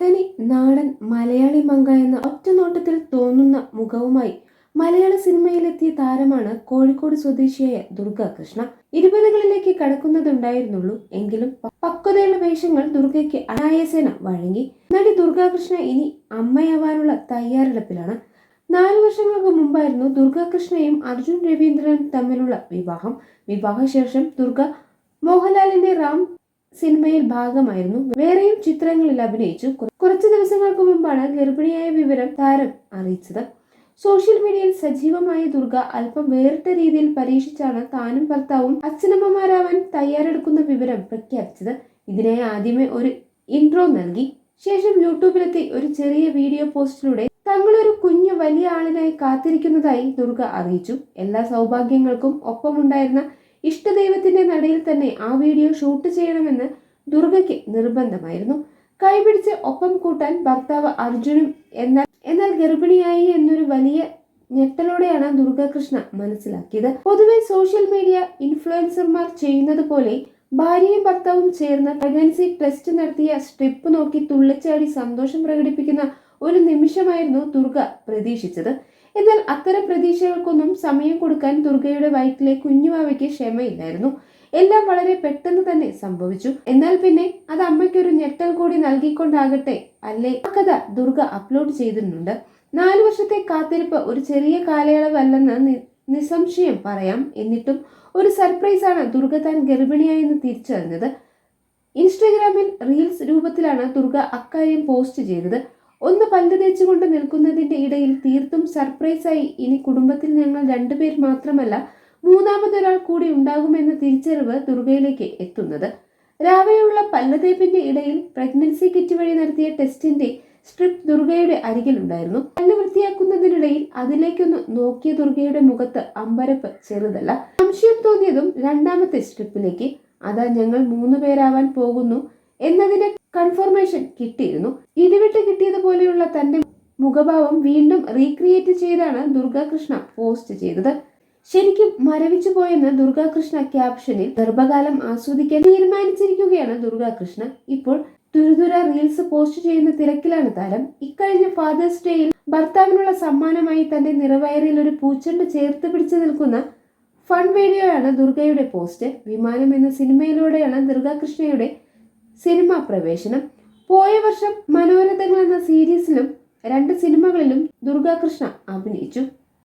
തനി നാടൻ മലയാളി മങ്ക എന്ന ഒറ്റ നോട്ടത്തിൽ തോന്നുന്ന മുഖവുമായി മലയാള സിനിമയിലെത്തിയ താരമാണ് കോഴിക്കോട് സ്വദേശിയായ ദുർഗ കൃഷ്ണ ഇരുപതുകളിലേക്ക് കടക്കുന്നതുണ്ടായിരുന്നുള്ളൂ. എങ്കിലും പക്വതയുള്ള വേഷങ്ങൾ ദുർഗയ്ക്ക് അനായാസേന വഴങ്ങി. നടി ദുർഗാകൃഷ്ണ ഇനി അമ്മയാവാനുള്ള തയ്യാറെടുപ്പിലാണ്. നാല് വർഷങ്ങൾക്ക് മുമ്പായിരുന്നു ദുർഗാകൃഷ്ണയും അർജുൻ രവീന്ദ്രനും തമ്മിലുള്ള വിവാഹം. വിവാഹശേഷം ദുർഗ മോഹൻലാലിന്റെ റാം സിനിമയിൽ ഭാഗമായിരുന്നു. വേറെയും ചിത്രങ്ങളിൽ അഭിനയിച്ചു. കുറച്ച് ദിവസങ്ങൾക്ക് മുമ്പാണ് ഗർഭിണിയായ വിവരം താരം അറിയിച്ചത്. സോഷ്യൽ മീഡിയയിൽ സജീവമായ ദുർഗ അല്പം വേറിട്ട രീതിയിൽ പരീക്ഷിച്ചാണ് താനും ഭർത്താവും അച്ഛനമ്മമാരാവാൻ തയ്യാറെടുക്കുന്ന വിവരം പ്രഖ്യാപിച്ചത്. ഇതിനായി ആദ്യമേ ഒരു ഇൻട്രോ നൽകി. ശേഷം യൂട്യൂബിലെത്തി ഒരു ചെറിയ വീഡിയോ പോസ്റ്റിലൂടെ തങ്ങളൊരു കുഞ്ഞു വലിയ ആളിനായി കാത്തിരിക്കുന്നതായി ദുർഗ അറിയിച്ചു. എല്ലാ സൗഭാഗ്യങ്ങൾക്കും ഒപ്പമുണ്ടായിരുന്ന ഇഷ്ടദൈവത്തിന്റെ നടയിൽ തന്നെ ആ വീഡിയോ ഷൂട്ട് ചെയ്യണമെന്ന് ദുർഗയ്ക്ക് നിർബന്ധമായിരുന്നു. കൈപിടിച്ച് ഒപ്പം കൂട്ടാൻ ഭർത്താവ് അർജുനും എന്നാൽ എന്നാൽ ഗർഭിണിയായി എന്നൊരു വലിയ ഞെട്ടലോടെയാണ് ദുർഗകൃഷ്ണ മനസ്സിലാക്കിയത്. പൊതുവെ സോഷ്യൽ മീഡിയ ഇൻഫ്ലുവൻസർമാർ ചെയ്യുന്നത് പോലെ ഭാര്യയും ഭർത്താവും ചേർന്ന് പ്രഗ്നൻസി ടെസ്റ്റ് നടത്തിയ സ്ട്രിപ്പ് നോക്കി തുള്ളിച്ചാടി സന്തോഷം പ്രകടിപ്പിക്കുന്ന ഒരു നിമിഷമായിരുന്നു ദുർഗ പ്രതീക്ഷിച്ചത്. എന്നാൽ അത്തരം പ്രതീക്ഷകൾക്കൊന്നും സമയം കൊടുക്കാൻ ദുർഗയുടെ വയറ്റിലെ കുഞ്ഞുമാവയ്ക്ക് ക്ഷമയില്ലായിരുന്നു. എല്ലാം വളരെ പെട്ടെന്ന് തന്നെ സംഭവിച്ചു. എന്നാൽ പിന്നെ അത് അമ്മയ്ക്കൊരു ഞെട്ടൽ കൂടി നൽകിക്കൊണ്ടാകട്ടെ അല്ലേ? ആ കഥ ദുർഗ അപ്ലോഡ് ചെയ്തിട്ടുണ്ട്. നാലു വർഷത്തെ കാത്തിരിപ്പ് ഒരു ചെറിയ കാലയളവല്ലെന്ന് നിസ്സംശയം പറയാം. എന്നിട്ടും ഒരു സർപ്രൈസാണ് ദുർഗ താൻ ഗർഭിണിയായെന്ന് തിരിച്ചറിഞ്ഞത്. ഇൻസ്റ്റഗ്രാമിൽ റീൽസ് രൂപത്തിലാണ് ദുർഗ അക്കാര്യം പോസ്റ്റ് ചെയ്തത്. ഒന്ന് പല്ല് തേച്ചുകൊണ്ട് നിൽക്കുന്നതിന്റെ ഇടയിൽ തീർത്തും സർപ്രൈസായി ഇനി കുടുംബത്തിൽ ഞങ്ങൾ രണ്ടുപേർ മാത്രമല്ല മൂന്നാമതൊരാൾ കൂടി ഉണ്ടാകുമെന്ന തിരിച്ചറിവ് ദുർഗയിലേക്ക് എത്തുന്നത്. രാവിലെയുള്ള പല്ല് തേപ്പിന്റെ ഇടയിൽ പ്രഗ്നൻസി കിറ്റ് വഴി നടത്തിയ ടെസ്റ്റിന്റെ സ്ട്രിപ്പ് ദുർഗയുടെ അരികിലുണ്ടായിരുന്നു. പല്ല് വൃത്തിയാക്കുന്നതിനിടയിൽ അതിലേക്കൊന്ന് നോക്കിയ ദുർഗയുടെ മുഖത്ത് അമ്പരപ്പ് ചെറുതല്ല. സംശയം തോന്നിയതും രണ്ടാമത്തെ സ്ട്രിപ്പിലേക്ക് അതാ ഞങ്ങൾ മൂന്ന് പേരാവാൻ പോകുന്നു എന്നതിന്റെ കൺഫർമേഷൻ കിട്ടിയിരുന്നു. ഇടിവിട്ട് കിട്ടിയതുപോലെയുള്ള തന്റെ മുഖഭാവം വീണ്ടും റീക്രിയേറ്റ് ചെയ്താണ് ദുർഗാകൃഷ്ണ പോസ്റ്റ് ചെയ്തത്. ശരിക്കും മരവിച്ചു പോയെന്ന് ദുർഗാകൃഷ്ണ ക്യാപ്ഷനിൽ ഗർഭകാലം ആസ്വദിക്കാൻ തീരുമാനിച്ചിരിക്കുകയാണ് ദുർഗാകൃഷ്ണ. ഇപ്പോൾ തുരുതുര റീൽസ് പോസ്റ്റ് ചെയ്യുന്ന തിരക്കിലാണ് താരം. ഇക്കഴിഞ്ഞ ഫാദേഴ്സ് ഡേയിൽ ഭർത്താവിനുള്ള സമ്മാനമായി തന്റെ നിറവയറിൽ ഒരു പൂച്ചെണ്ട് ചേർത്ത് പിടിച്ചു നിൽക്കുന്ന ഫൺ വീഡിയോയാണ് ദുർഗയുടെ പോസ്റ്റ് വിമാനം എന്ന സിനിമയിലൂടെയാണ് ദുർഗാകൃഷ്ണയുടെ സിനിമാ പ്രവേശനം. പോയ വർഷം മനോരഥങ്ങൾ എന്ന സീരീസിലും രണ്ട് സിനിമകളിലും ദുർഗാകൃഷ്ണ അഭിനയിച്ചു.